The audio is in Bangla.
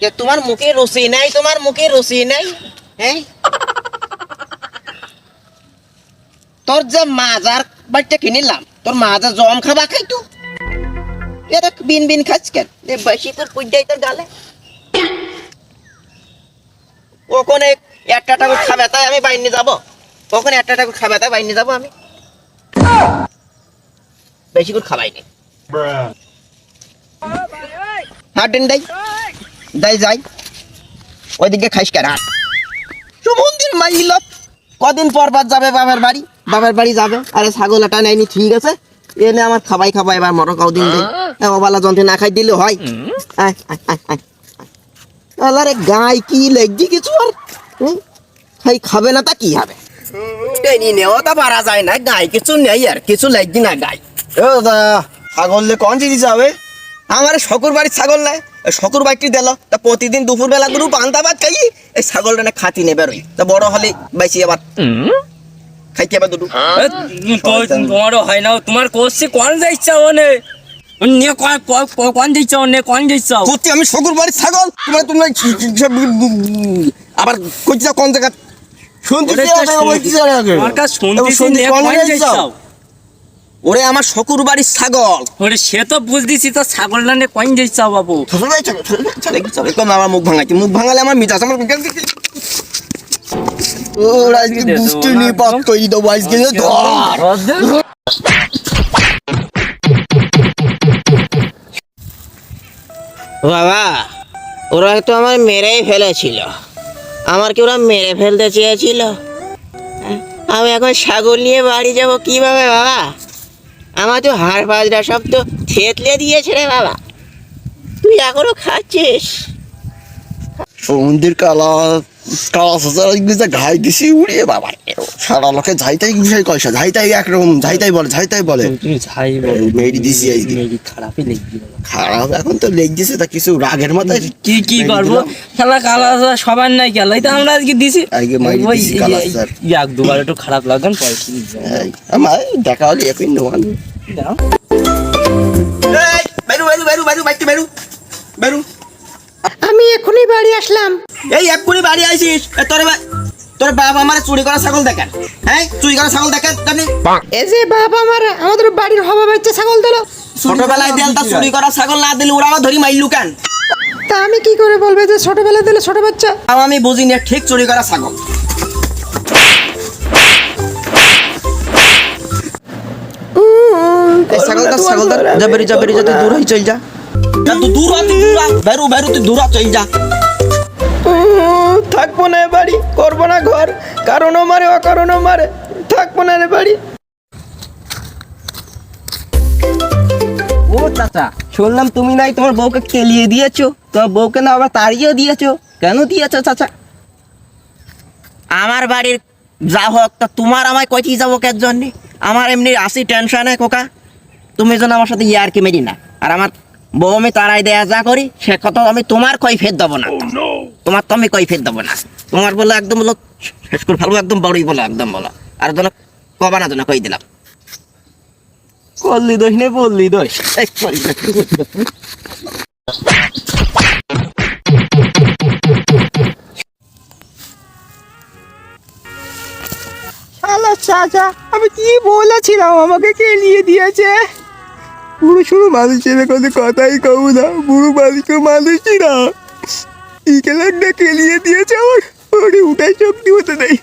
যে তোমার মুখে রসি নাই তোমার মুখে রসি নাই হ্যাঁ? তোর যে মাজার বাড়িটা কিনিলাম তোর মাজা জম খাবা খাই তো। এটা বিন বিন খাস কেন? বেশি তোর পুজাই তোর গালে। ওখানে একটা টাকা খাবে তাই আমি বাইরে যাব? ওখানে একটা টাকা খাবে তাই বাইরে যাব আমি? বেশি করে খাবাই নি। হাট দিন দাই। দাই যাই। ওইদিকে খাইস কেন? সুমন্দির মাইল। কদিন পর বাদ যাবে বাবার বাড়ি। বাবার বাড়ি যাবে। আরে ছাগল এটা নেয়নি ঠিক আছে। এনে আমার খাবাই খাবাই এবার মরো কাউদিন দিন ওবালা যন্ত্রে না খাই দিলে হয়। আয় আয় আয় আয়। আরে গাই কি লেগি কিছু আর? খাই খাবে না তা কি হবে? টেনি নেওয়া তা পারা যায় না গাই কিছু নেই আর কিছু লেগি না গাই। ও দা ছাগল লে কোন জিনিস যাবে? আমার শকুর বাড়ির ছাগল ওই শকুর বাড়িটি দিল তা প্রতিদিন দুপুর বেলা দুটো পান্তা ভাত খাই এই ছাগলটা না খাতি নেবে রই। তা বড় হলে বেশি আবার। খাইতে আবার দুটো। এ, তো- তোমারও হয় না তোমার কোর্সে কোন যাইছা ওনে। নিয়ে কোন- কোন- কোন- সত্যি আমি শকুর বাড়ির ছাগল। তোমার তুমি আবার কোন জায়গা শুনতে ওরে আমার শকুর বাড়ির ছাগল ওরে সে তো বুঝতেছি তো ছাগলটা নিয়ে কোন যাইছা বাবু এখন আমার মুখ ভাঙাইছে মুখ ভাঙালে আমার মিজাজ আমার দুষ্টু নিয়ে পাপ তৈরি দেবো আজকে। বাবা ওরা তো আমার মেরেই ফেলেছিল আমার কি ওরা মেরে ফেলতে চেয়েছিল হ্যাঁ? আমি এখন ছাগল নিয়ে বাড়ি যাব কীভাবে বাবা আমার তো হাড় ফাজরা সব তো থেতলে দিয়েছে রে বাবা। তুই এখনও খাচ্ছিস? সমুদ্রের কালা কালা সাজার ইংরেজে ঘাই দিছি উড়িয়ে বাবা সারা লোকে ঝাইতাই বিষয় কয়সা ঝাইতাই একরকম ঝাইতাই বলে ঝাইতাই বলে। তুমি যাই বলো। মেরি দিছি আজকে। খারাপই লাগবে খারাপ এখন তো লেগ দিছে তা কিছু রাগের মাথায় কি কি করব? খেলা কালা সবার নাই খেলা এই তো আমরা আজকে দিছি। আজকে মাইরি দিছি কালা এক দুবার একটু খারাপ লাগবে পয়সা আমার দেখা হলে একই নোয়ান দাও। বেরু বেরু বেরু বেরু বাইতে বেরু। বেরু। বাড়ি আসলাম। এই এক্ষুনি বাড়ি আইসিস। এ তোর তোর বাবা আমার চুরি করা ছাগল দেখেন। হ্যাঁ? চুরি করা ছাগল দেখেন এই যে বাবা আমার আমাদের বাড়ির হবা বাচ্চা ছাগল দিল। ছোটবেলায় দেন তা চুরি করা ছাগল না দিলে ওরা আমার ধরি মাইলু কেন? তা আমি কি করে বলবে যে ছোটবেলা দিলে ছোট বাচ্চা? আমি বুঝি না ঠিক চুরি করা ছাগল। এই ছাগলটা ছাগলটা যা বেরি যা বেরি যা তুই দূর হয়ে চল যা। যা তুই দূর হ, তুই দূর হ। বেরু বেরু তুই দূর হ, চল যা। থাকব না এ বাড়ি করব না ঘর। কারণও মারে অকারণও মারে থাকব না বাড়ি। ও চাচা শুনলাম তুমি নাই তোমার বউকে কেলিয়ে দিয়েছ। তোমার বউকে না আবার তাড়িয়েও দিয়েছ? কেন দিয়েছ চাচা? আমার বাড়ির যা হোক তা তোমার আমায় কইতে যাব কের জন্য? আমার এমনি আসি টেনশনে কোকা তুমি যেন আমার সাথে ইয়ার কি মেরি না। আর আমার বউ আমি তারাই দেয়া যা করি সে কথা আমি তোমার কই ফের দেবো না। তোমার তো আমি কই ফের দেবো না। তোমার বলে একদম বলো শেষ করে ভালো একদম বড়ই বলো একদম বলো। আর যেন কবা না যেন কই দিলাম। করলি দোষ নেই বললি দোষ। চাচা আমি কি বলেছিলাম আমাকে কেলিয়ে দিয়েছে? পুরো শুরু মানুষের কোনো কথাই কব না, বুড়ো মানুষকে মানুষই না। বিকেলের একটা কেলিয়ে দিয়েছে আমার ওরে উঠাই শক্তি হতে নেই।